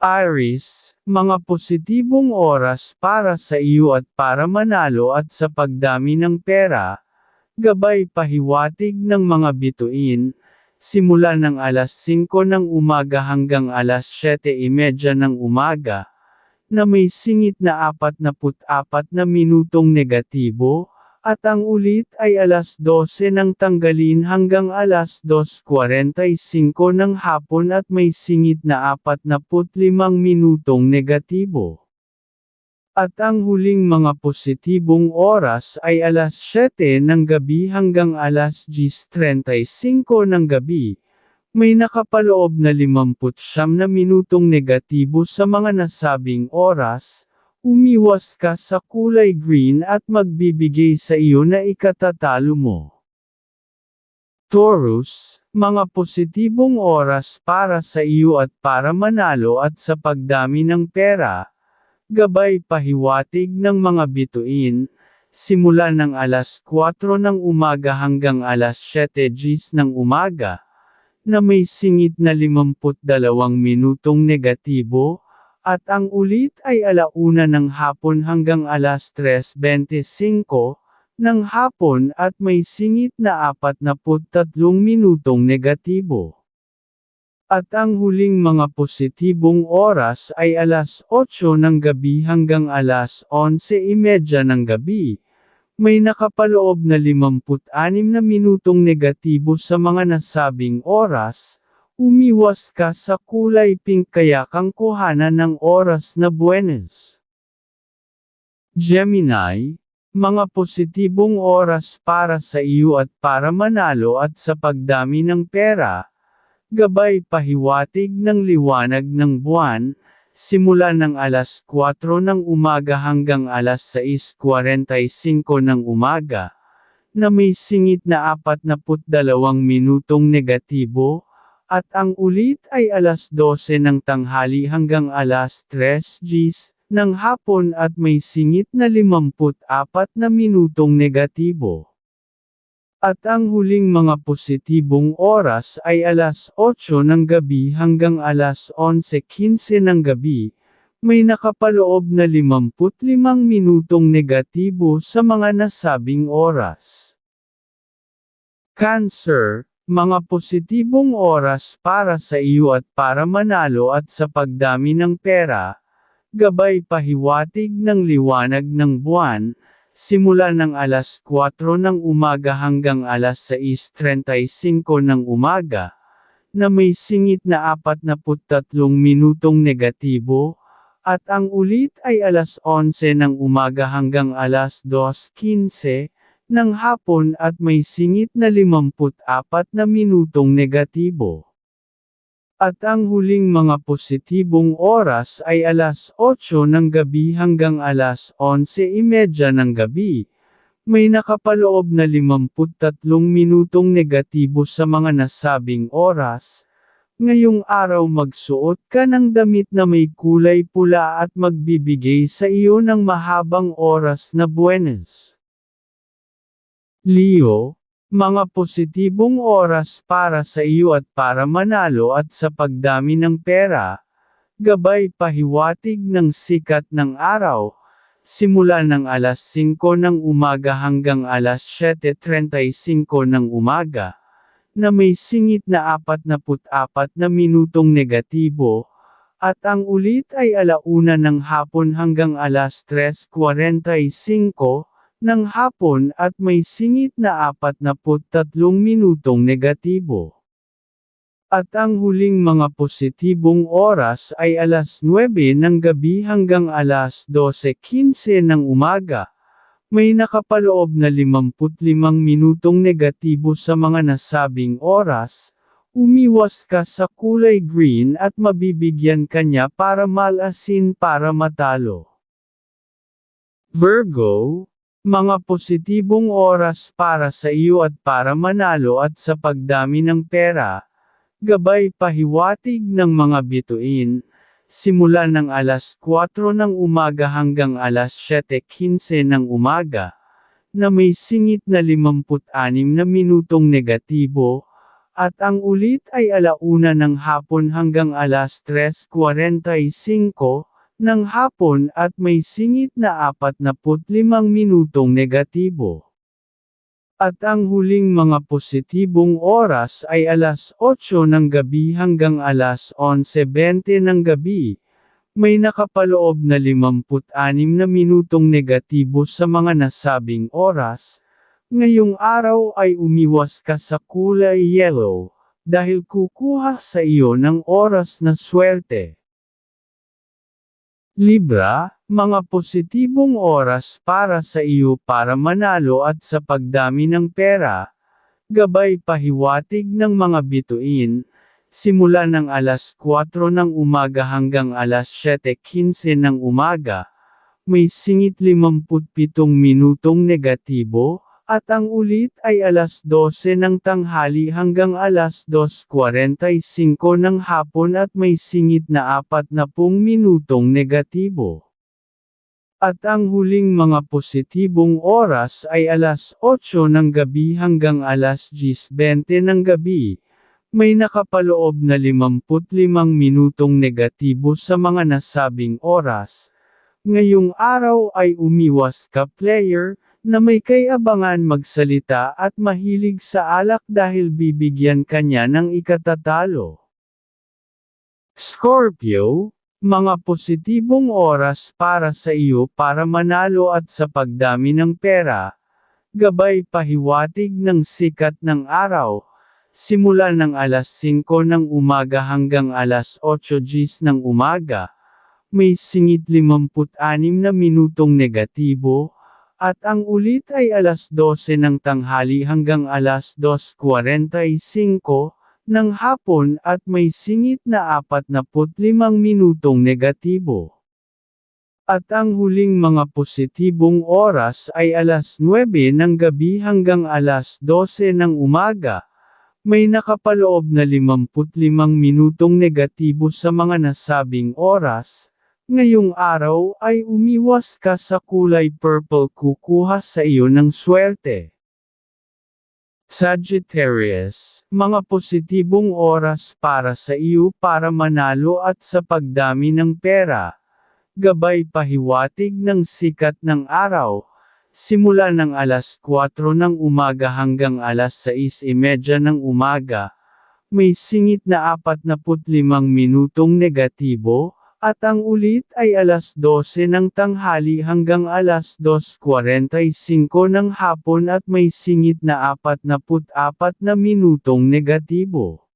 Iris, mga positibong oras para sa iyo at para manalo at sa pagdami ng pera, gabay pahiwatig ng mga bituin, simula ng alas 5 ng umaga hanggang alas 7.30 ng umaga, na may singit na 44 na minutong negatibo, at ang ulit ay alas 12 ng tanggalin hanggang alas 2.45 ng hapon at may singit na 45 minutong negatibo. At ang huling mga positibong oras ay alas 7 ng gabi hanggang alas 10.35 ng gabi. May nakapaloob na 59 na minutong negatibo sa mga nasabing oras, Umiwas ka sa kulay green at magbibigay sa iyo na ikatatalo mo. Taurus, mga positibong oras para sa iyo at para manalo at sa pagdami ng pera, gabay pahiwatig ng mga bituin, simula ng alas 4 ng umaga hanggang alas 7 gis ng umaga, na may singit na 52 minutong negatibo, at ang ulit ay alauna ng hapon hanggang alas 3.25 ng hapon at may singit na 43 minutong negatibo. At ang huling mga positibong oras ay alas 8 ng gabi hanggang alas 11.30 ng gabi. May nakapaloob na 56 na minutong negatibo sa mga nasabing oras, Umiwas ka sa kulay pink kaya kang kuhanan ng oras na buenas. Gemini, mga positibong oras para sa iyo at para manalo at sa pagdami ng pera, gabay pahiwatig ng liwanag ng buwan, simula ng alas 4 ng umaga hanggang alas 6.45 ng umaga, na may singit na 42 minutong negatibo, at ang ulit ay alas 12 ng tanghali hanggang alas 3 gis ng hapon at may singit na 54 na minutong negatibo. At ang huling mga positibong oras ay alas 8 ng gabi hanggang alas 11.15 ng gabi, may nakapaloob na 55 minutong negatibo sa mga nasabing oras. Cancer, mga positibong oras para sa iyo at para manalo at sa pagdami ng pera, gabay pahiwatig ng liwanag ng buwan, simula ng alas 4 ng umaga hanggang alas 6.35 ng umaga, na may singit na 43 minutong negatibo, at ang ulit ay alas 11 ng umaga hanggang alas 2.15, ng hapon at may singit na 54 na minutong negatibo. At ang huling mga positibong oras ay alas 8 ng gabi hanggang alas 11.30 ng gabi. May nakapaloob na 53 minutong negatibo sa mga nasabing oras. Ngayong araw magsuot ka ng damit na may kulay pula at magbibigay sa iyo ng mahabang oras na buenas. Leo, mga positibong oras para sa iyo at para manalo at sa pagdami ng pera, gabay pahiwatig ng sikat ng araw, simula ng alas 5 ng umaga hanggang alas 7.35 ng umaga, na may singit na 44 na minutong negatibo, at ang ulit ay alauna ng hapon hanggang alas 3.45, ng hapon at may singit na 43 minutong negatibo. At ang huling mga positibong oras ay alas 9 ng gabi hanggang alas 12.15 ng umaga. May nakapaloob na 55 minutong negatibo sa mga nasabing oras, umiwas ka sa kulay green at mabibigyan kanya para malasin para matalo. Virgo, mga positibong oras para sa iyo at para manalo at sa pagdami ng pera, gabay pahiwatig ng mga bituin, simula ng alas 4 ng umaga hanggang alas 7.15 ng umaga, na may singit na 56 na minutong negatibo, at ang ulit ay alauna ng hapon hanggang alas 3.45 ng hapon at may singit na 45 minutong negatibo. At ang huling mga positibong oras ay alas 8 ng gabi hanggang alas 11.20 ng gabi. May nakapaloob na 56 na minutong negatibo sa mga nasabing oras. Ngayong araw ay umiwas ka sa kulay yellow, dahil kukuha sa iyo ng oras na swerte. Libra, mga positibong oras para sa iyo para manalo at sa pagdami ng pera, gabay pahiwatig ng mga bituin, simula ng alas 4 ng umaga hanggang alas 7.15 ng umaga, may singit 57 minutong negatibo, at ang ulit ay alas 12 ng tanghali hanggang alas 2.45 ng hapon at may singit na 40 minutong negatibo. At ang huling mga positibong oras ay alas 8 ng gabi hanggang alas 10.20 ng gabi. May nakapaloob na 55 minutong negatibo sa mga nasabing oras. Ngayong araw ay umiwas ka player, na may kayabangan magsalita at mahilig sa alak dahil bibigyan kanya ng ikatatalo. Scorpio, mga positibong oras para sa iyo para manalo at sa pagdami ng pera, gabay pahiwatig ng sikat ng araw, simula ng alas 5 ng umaga hanggang alas 8 gis ng umaga, may singit 56 na minutong negatibo, at ang ulit ay alas 12 ng tanghali hanggang alas 2.45 ng hapon at may singit na 45 minutong negatibo. At ang huling mga positibong oras ay alas 9 ng gabi hanggang alas 12 ng umaga. May nakapaloob na 55 minutong negatibo sa mga nasabing oras, Ngayong araw ay umiwas ka sa kulay purple kukuha sa iyo ng swerte. Sagittarius, mga positibong oras para sa iyo para manalo at sa pagdami ng pera. Gabay pahiwatig ng sikat ng araw, simula ng alas 4 ng umaga hanggang alas 6.30 ng umaga. May singit na 45 minutong negatibo, at ang ulit ay alas 12 ng tanghali hanggang alas 2.45 ng hapon at may singit na 44 na minutong negatibo.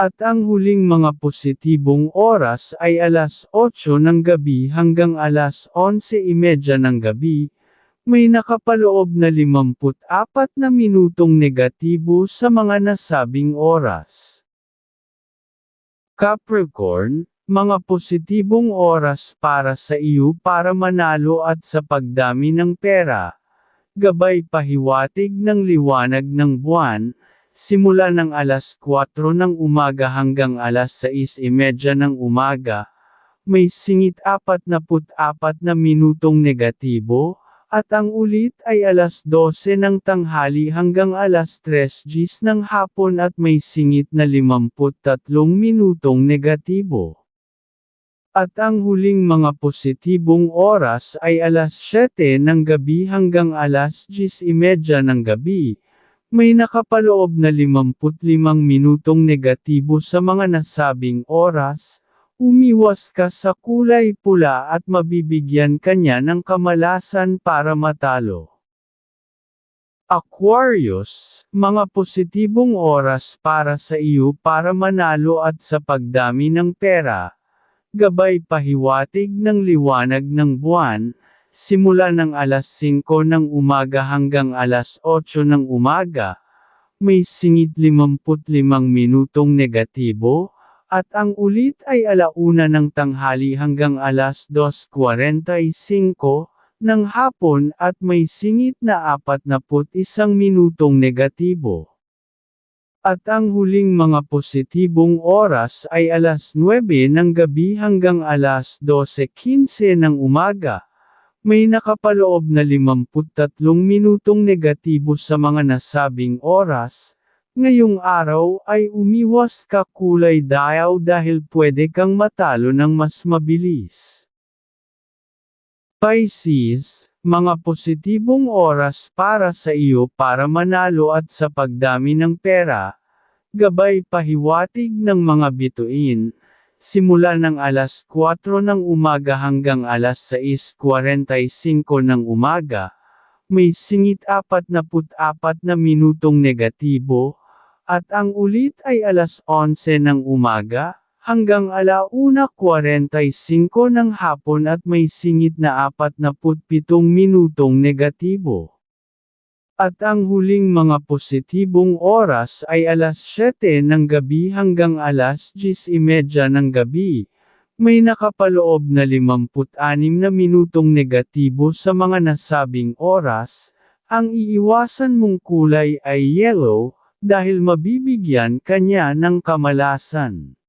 At ang huling mga positibong oras ay alas 8 ng gabi hanggang alas 11.30 ng gabi, may nakapaloob na 54 na minutong negatibo sa mga nasabing oras. Capricorn, mga positibong oras para sa iyo para manalo at sa pagdami ng pera. Gabay pahiwatig ng liwanag ng buwan, simula ng alas 4 ng umaga hanggang alas 6.30 ng umaga. May singit 44 na minutong negatibo, at ang ulit ay alas 12 ng tanghali hanggang alas 3 gis ng hapon at may singit na 53 minutong negatibo. At ang huling mga positibong oras ay alas 7 ng gabi hanggang alas 10.30 ng gabi. May nakapaloob na 55 minutong negatibo sa mga nasabing oras, umiwas ka sa kulay pula at mabibigyan kanya ng kamalasan para matalo. Aquarius, mga positibong oras para sa iyo para manalo at sa pagdami ng pera, gabay pahiwatig ng liwanag ng buwan, simula ng alas 5 ng umaga hanggang alas 8 ng umaga, may singit 55 minutong negatibo, at ang ulit ay alauna ng tanghali hanggang alas 2.45 ng hapon at may singit na 41 minutong negatibo. At ang huling mga positibong oras ay alas 9 ng gabi hanggang alas 12.15 ng umaga. May nakapaloob na 53 minutong negatibo sa mga nasabing oras, Ngayong araw ay umiwas ka kulay diaw dahil pwede kang matalo ng mas mabilis. Pisces, mga positibong oras para sa iyo para manalo at sa pagdami ng pera, gabay pahiwatig ng mga bituin, simula ng alas 4 ng umaga hanggang alas 6.45 ng umaga, may singit 44 na minutong negatibo, at ang ulit ay alas 11 ng umaga, hanggang alauna 45 ng hapon at may singit na 47 minutong negatibo. At ang huling mga positibong oras ay alas 7 ng gabi hanggang alas 10.30 ng gabi. May nakapaloob na 56 na minutong negatibo sa mga nasabing oras, ang iiwasan mong kulay ay yellow, dahil mabibigyan kanya ng kamalasan.